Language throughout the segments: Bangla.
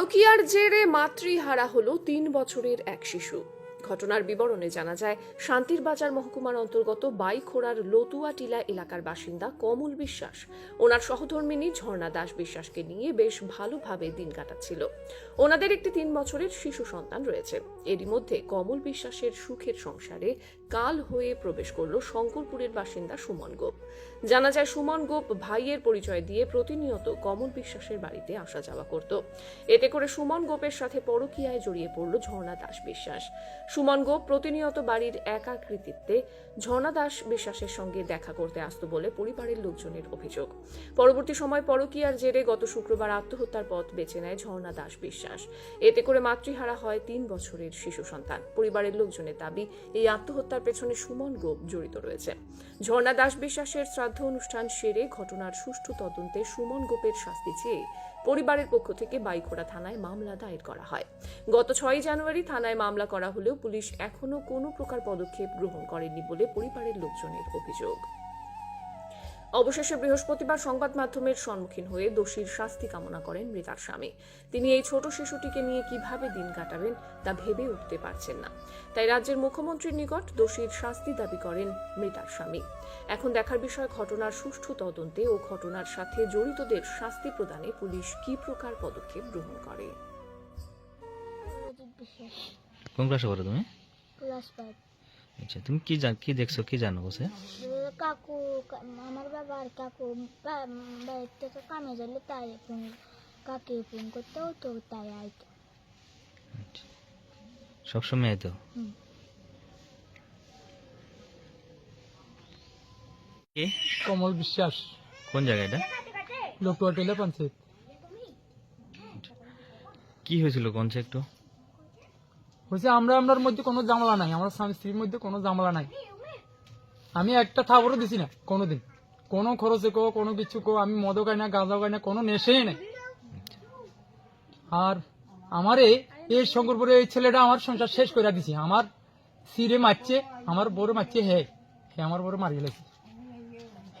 পরকীয়ার জেরে মাতৃহারা হলো তিন বছরের এক শিশু। ঘটনার বিবরণে জানা যায়, শান্তির বাজার মহকুমার অন্তর্গত বাইখোড়ার লতুয়া টিলা এলাকার বাসিন্দা কমল বিশ্বাস। ওনার সহধর্মিনী ঝর্ণা দাস বিশ্বাসকে নিয়ে বেশ ভালোভাবে দিন কাটাচ্ছিল। ওনাদের একটি তিন বছরের শিশু সন্তান রয়েছে। এরই মধ্যে কমল বিশ্বাসের সুখের সংসারে কাল হয়ে প্রবেশ করল শঙ্করপুরের বাসিন্দা সুমন গোপ। জানা যায় সুমন গোপ ভাইয়ের পরিচয় দিয়ে প্রতিনিয়ত কমল বিশ্বাসের বাড়িতে আসা যাওয়া করত। এতে করে সুমন গোপের সাথে পরকীয়ায় জড়িয়ে পড়ল ঝর্ণা দাস বিশ্বাস। সুমন গোপ প্রতিনিয়ত বাড়ির একাকৃতিত্বে ঝর্ণা দাস বিশ্বাসের সঙ্গে দেখা করতে আসতো বলে পরিবারের লোকজনের অভিযোগ। পরবর্তী সময় পরকীয়ার জেরে গত শুক্রবার আত্মহত্যার পথ বেছে নেয় ঝর্ণা দাস বিশ্বাস। এতে করে মাতৃহারা হয় তিন বছরের শিশু সন্তান। পরিবারের লোকজনের দাবি, এই আত্মহত্যার পেছনে সুমন গোপ জড়িত রয়েছে। ঝর্ণা দাস বিশ্বাসের শ্রাদ্ধ অনুষ্ঠান সেরে ঘটনার সুষ্ঠু তদন্তে সুমন গোপের শাস্তি চেয়ে পরিবারের পক্ষ থেকে বাইখোড়া থানায় মামলা দায়ের করা হয়। গত ছয়ই জানুয়ারি থানায় মামলা করা হলেও পুলিশ এখনও কোনো প্রকার পদক্ষেপ গ্রহণ করেনি বলে পরিবারের লোকজনের অভিযোগ। অবশেষে বৃহস্পতিবার সংবাদ মাধ্যমের সম্মুখীন হয়ে দোষীর শাস্তি কামনা করেন মৃতার স্বামী। তিনি এই ছোট শিশুটিকে নিয়ে কীভাবে দিন কাটাবেন তা ভেবে উঠতে পারছেন না। তাই রাজ্যের মুখ্যমন্ত্রীর নিকট দোষীর শাস্তি দাবি করেন মৃতার স্বামী। এখন দেখার বিষয় ঘটনার সুষ্ঠু তদন্তে ও ঘটনার সাথে জড়িতদের শাস্তি প্রদানে পুলিশ কি প্রকার পদক্ষেপ গ্রহণ করে? কোন ক্লাসে পড়ো তুমি? ক্লাস আচ্ছা তুমি কি জান কি দেখছ কি জানো বসে? কাকু আমার বাবা আর কাকু বাইরে থেকে কামে গেলে তাই ফোন কাকে ফোন করতেও তো তাই আইতো আচ্ছা। সবসময়। কি? কমল বিশ্বাস। কোন জায়গা এটা? লোকটুয়া টেলা পঞ্চায়েত কি হয়েছিল কোনছে একটু? হয়েছে আমরা আমরার মধ্যে কোনো জামলা নাই আমার স্বামী স্ত্রীর মধ্যে কোনো জামালা নাই। আমি একটা থাবরও দিছি না কোনোদিন। কোনো খরচে কো কোনো কিছু কো আমি মদও খাই না গাঁজাও খাই না কোনো নেশেই নাই। আর আমারে এই শঙ্করপুরে এই ছেলেটা আমার সংসার শেষ করে দিছে। আমার সিরে মারছে আমার বড় মারছে হে হে আমার বড় মারি গেলেছে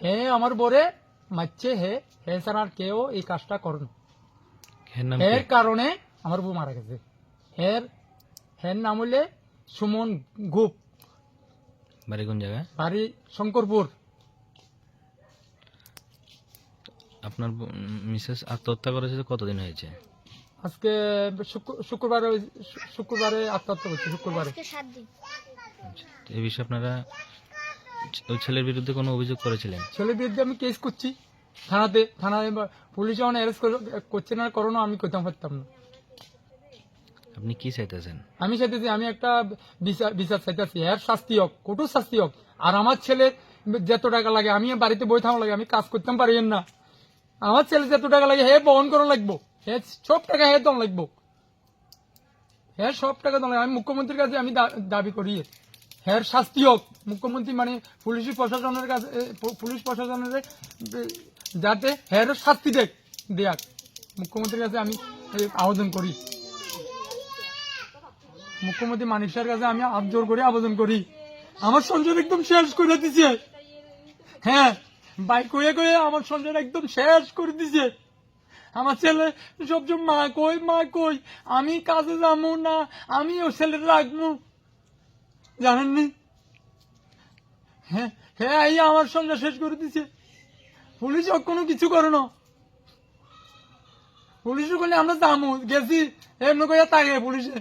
হে আমার বরে মারছে হে হে ছাড়া আর কেউ এই কাজটা করুন এর কারণে আমার বউ মারা গেছে। এর হের নাম হলে সুমন গুপ বাড়ি কোন জায়গা বাড়ি শঙ্করপুর। আপনার মিসেস আত্মহত্যা করেছে কতদিন হয়েছে? আজকে শুক্র- শুক্রবারে শুক্রবারে আত্মহত্যা করছে শুক্রবারে। আজকে সাত দিন। আচ্ছা এই বিষয়ে আপনারা ওই ছেলের বিরুদ্ধে কোনো অভিযোগ করেছিলেন? ছেলের বিরুদ্ধে আমি কেস করছি। থানাতে থানায় বা- পুলিশ যখন অ্যারেস্ট করছে না করোনা আমি করতাম পারতাম না। আপনি কি চাইতেছেন? আমি চাইতেছি, আমি একটা বিচার বিচার চাইতেছি। এর শাস্তি হোক, কঠোর শাস্তি হোক। আর আমার ছেলে যত টাকা লাগে, আমি বাড়িতে বই থাকা লাগে, আমি কাজ করতাম পারি না। আমার ছেলে যত টাকা লাগে, হে বহন করা লাগবো। হে সব টাকা হে দম লাগবো। হ্যাঁ সব টাকা দম আমি মুখ্যমন্ত্রীর কাছে আমি দাবি করি। হ্যাঁ শাস্তি হোক। মুখ্যমন্ত্রী মানে পুলিশ প্রশাসনের কাছে পুলিশ প্রশাসনের যাতে হ্যাঁ শাস্তি দেখ দেয়াক। মুখ্যমন্ত্রীর কাছে আমি আবেদন করি। মুখ্যমন্ত্রী মানিকসার কাছে আমি হাত জোর করে আবেদন করি। আমার সংসার একদম শেষ করে দিছে। হ্যাঁ বাইক হয়ে কয়ে আমার সংসার একদম শেষ করে দিছে। আমার ছেলে সবসময় মা কই মা কই, আমি কাজে যাব না আমি ও ছেলে রাখব। জানেননি হ্যাঁ হ্যাঁ এই আমার সংসার শেষ করে দিছে। পুলিশ কোনো কিছু করে না। পুলিশ করলে আমরা যাব, গেছি। এমনি করে তাকে পুলিশে।